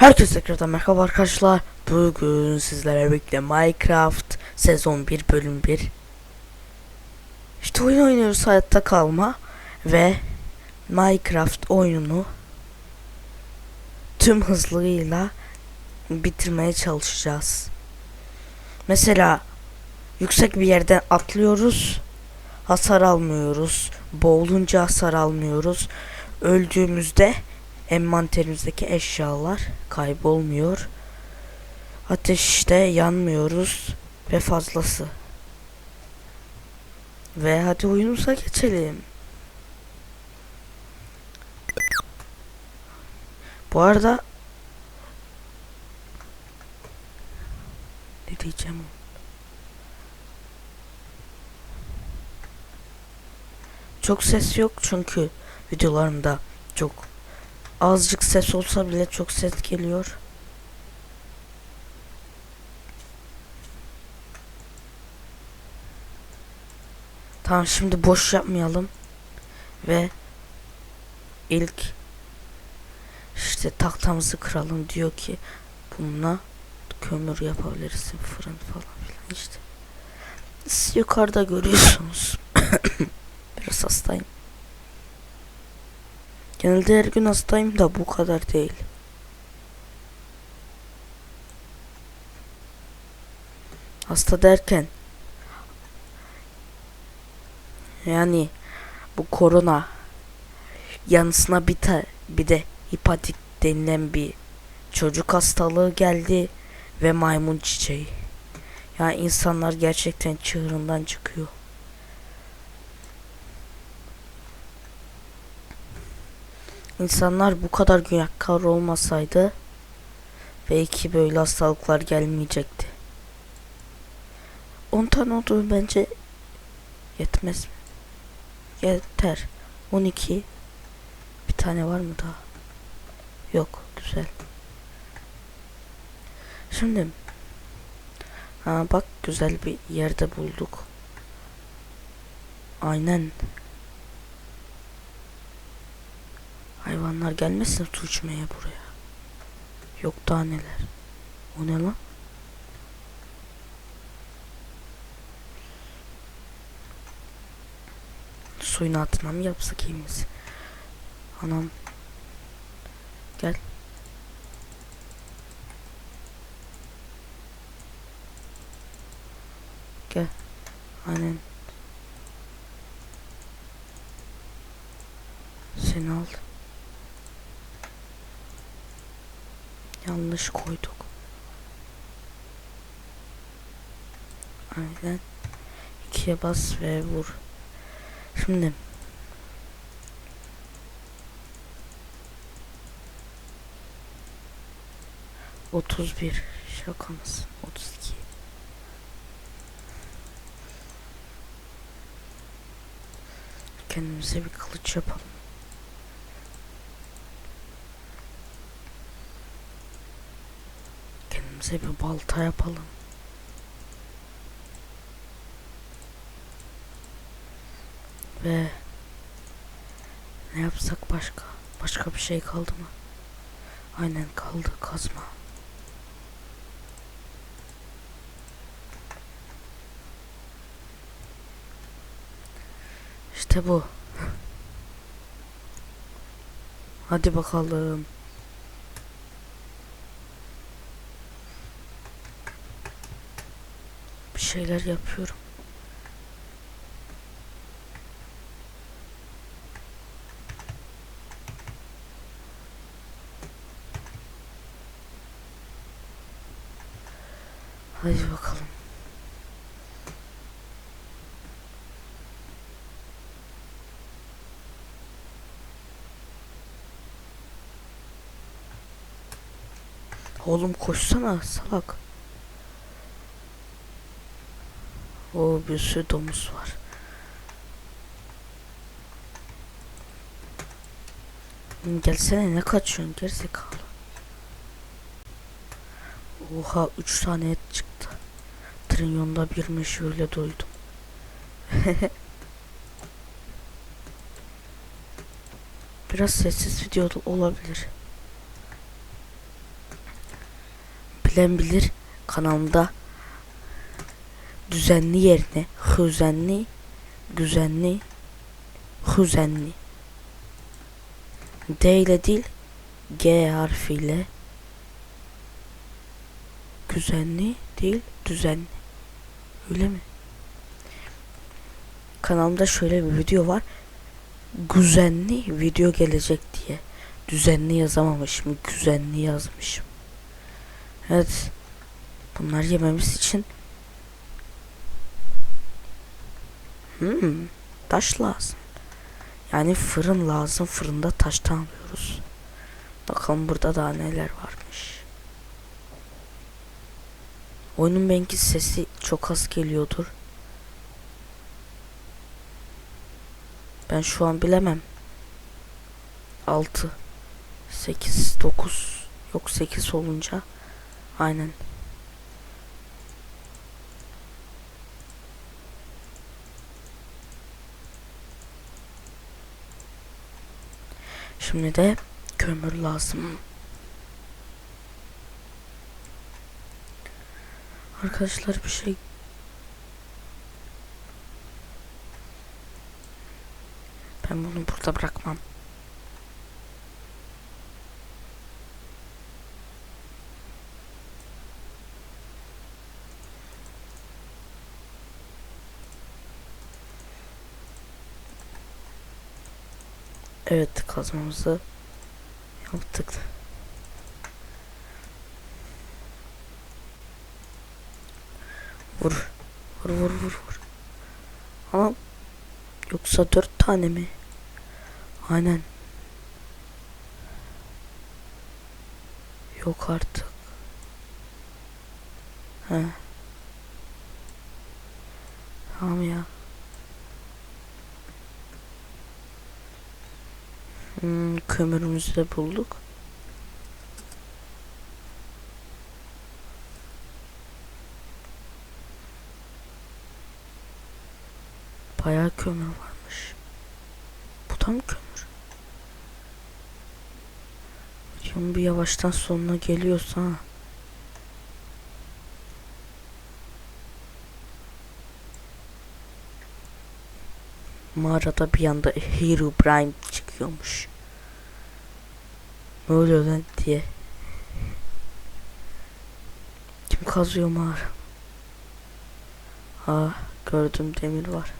Herkese tekrardan merhaba arkadaşlar. Bugün sizlerle birlikte Minecraft sezon 1 bölüm 1. İşte oyun oynuyoruz hayatta kalma ve Minecraft oyununu tüm hızlığıyla bitirmeye çalışacağız. Mesela yüksek bir yerden atlıyoruz. Hasar almıyoruz. Boğulunca hasar almıyoruz. Öldüğümüzde envanterimizdeki eşyalar kaybolmuyor. Ateşte yanmıyoruz ve fazlası. Ve hadi oyunumuza geçelim. Bu arada ne diyeceğim? Çok ses yok çünkü videolarımda çok azıcık ses olsa bile çok ses geliyor. Tamam şimdi boş yapmayalım. Ve ilk işte tahtamızı kıralım diyor ki bununla kömür yapabilirsin fırın falan filan işte. Siz yukarıda görüyorsunuz. Biraz hastayım. Genelde her gün hastayım da bu kadar değil. Hasta derken yani bu korona yanısına bir, ta, bir de hepatit denilen bir çocuk hastalığı geldi ve maymun çiçeği. Yani insanlar gerçekten çığırından çıkıyor. İnsanlar bu kadar günahkar olmasaydı belki böyle hastalıklar gelmeyecekti. 10 tane oldu bence yetmez mi? Yeter. 12 bir tane var mı daha? Yok. Güzel. Şimdi ha bak güzel bir yerde bulduk. Aynen. Hayvanlar gelmesin su içmeye buraya. Yok daha neler. O ne lan? Suyun altına mı yapsak iyimiz? Anam. Gel. Gel. Aynen. Seni al. Yanlış koyduk. Aynen. İkiye bas ve vur. Şimdi. Otuz bir şakamız. Otuz iki. Kendimize bir kılıç yapalım. Kendimize bir balta yapalım. Ve ne yapsak başka? Başka bir şey kaldı mı? Aynen kaldı kazma. İşte bu. Hadi bakalım. Şeyler yapıyorum. Hadi bakalım. Oğlum koşsana salak. O bir sürü domuz var. Gelsene ne kaçıyorsun gerizekalı. Oha 3 tane et çıktı. Trilyonda birmiş öyle duydum. Biraz sessiz video olabilir. bilen bilir kanalımda düzenli yerine hüzenli güzenli hüzenli. D ile değil G harfiyle. Güzenli değil düzenli. Öyle mi? Kanalımda şöyle bir video var. Güzenli video gelecek diye. Düzenli yazamamışım güzenli yazmışım. Evet bunlar yememiz için hmm, taş lazım yani fırın lazım fırında taştan alıyoruz bakalım burada daha neler varmış oyunun belki sesi çok az geliyordur Ben şu an bilemem. 6 8 9 yok 8 olunca aynen. Şimdi de kömür lazım. Arkadaşlar bir şey Ben bunu burada bırakmam. Evet kazmamızı yaptık. Vur. Vur vur vur vur. Ama yoksa dört tane mi? Aynen. Yok artık. He. Tamam ya. Hmm, kömürümüzü de bulduk. Bayağı kömür varmış. Bu da mı kömür? Videonun bir yavaştan sonuna geliyorsa ha. Mağarada bir anda Hero Brian çıkıyormuş. Ne oluyor lan diye. Kim kazıyor mağara? Ha gördüm demir var.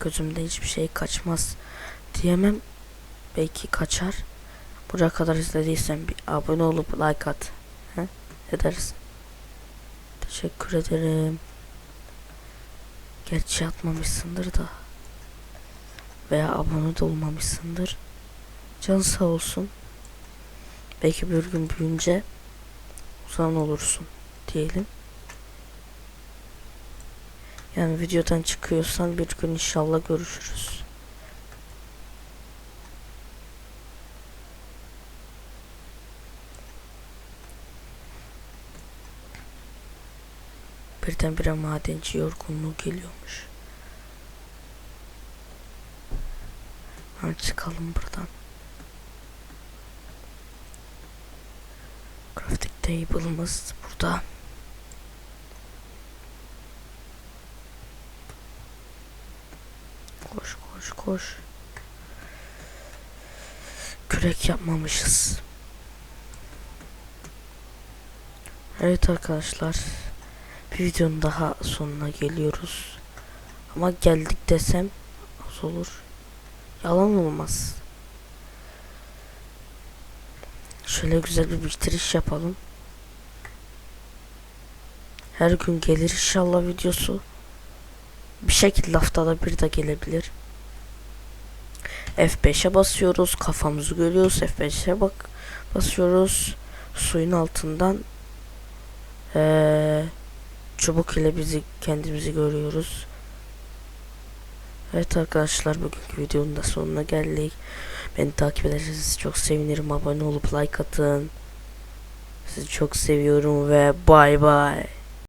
Gözümde hiçbir şey kaçmaz diyemem Belki kaçar. Buraya kadar izlediysen bir abone olup like at. He? Ne dersin? Teşekkür ederim. Gerçi atmamışsındır da. Veya abone de olmamışsındır. Can sağ olsun. Belki bir gün büyünce uzan olursun diyelim. Yani videodan çıkıyorsan bir gün inşallah görüşürüz. Birdenbire madenci yorgunluğu geliyormuş. Hadi çıkalım buradan. Crafting table'ımız burada. Koş koş koş. Kürek yapmamışız. Evet arkadaşlar bir videonun daha sonuna geliyoruz. Ama geldik desem az olur. Yalan olmaz. Şöyle güzel bir bitiriş yapalım. Her gün gelir inşallah videosu. Bir şekilde haftada bir de gelebilir. F5'e basıyoruz. Kafamızı görüyoruz. F5'e bak basıyoruz. Suyun altından ee, çubuk ile bizi kendimizi görüyoruz. Evet arkadaşlar bugünkü videonun da sonuna geldik. Beni takip ederseniz çok sevinirim. Abone olup like atın. Sizi çok seviyorum ve bay bay.